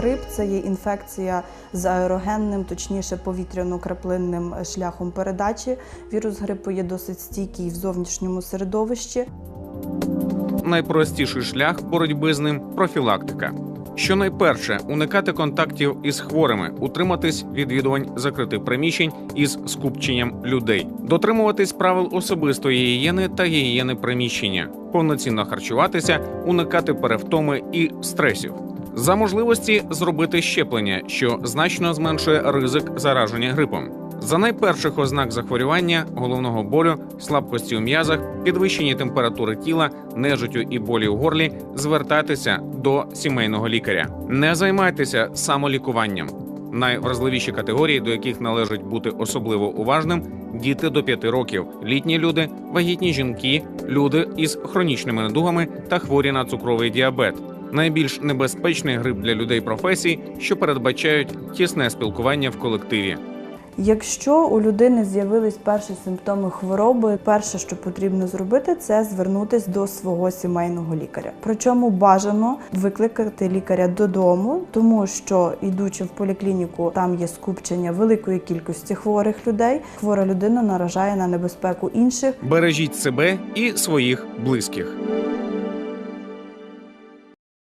Грип це є інфекція з аерогенним, точніше повітряно-краплинним шляхом передачі. Вірус грипу є досить стійкий в зовнішньому середовищі. Найпростіший шлях боротьби з ним профілактика. Щонайперше уникати контактів із хворими, утриматись відвідувань закритих приміщень із скупченням людей, дотримуватись правил особистої гігієни та гігієни приміщення, повноцінно харчуватися, уникати перевтоми і стресів. За можливості зробити щеплення, що значно зменшує ризик зараження грипом. За найперших ознак захворювання, головного болю, слабкості у м'язах, підвищенні температури тіла, нежиттю і болі у горлі, звертайтеся до сімейного лікаря. Не займайтеся самолікуванням. Найвразливіші категорії, до яких належить бути особливо уважним: діти до 5 років, літні люди, вагітні жінки, люди із хронічними недугами та хворі на цукровий діабет. Найбільш небезпечний грип для людей професій, що передбачають тісне спілкування в колективі. Якщо у людини з'явились перші симптоми хвороби, перше, що потрібно зробити, це звернутися до свого сімейного лікаря. Причому бажано викликати лікаря додому, тому що йдучи в поліклініку, там є скупчення великої кількості хворих людей. Хвора людина наражає на небезпеку інших. Бережіть себе і своїх близьких.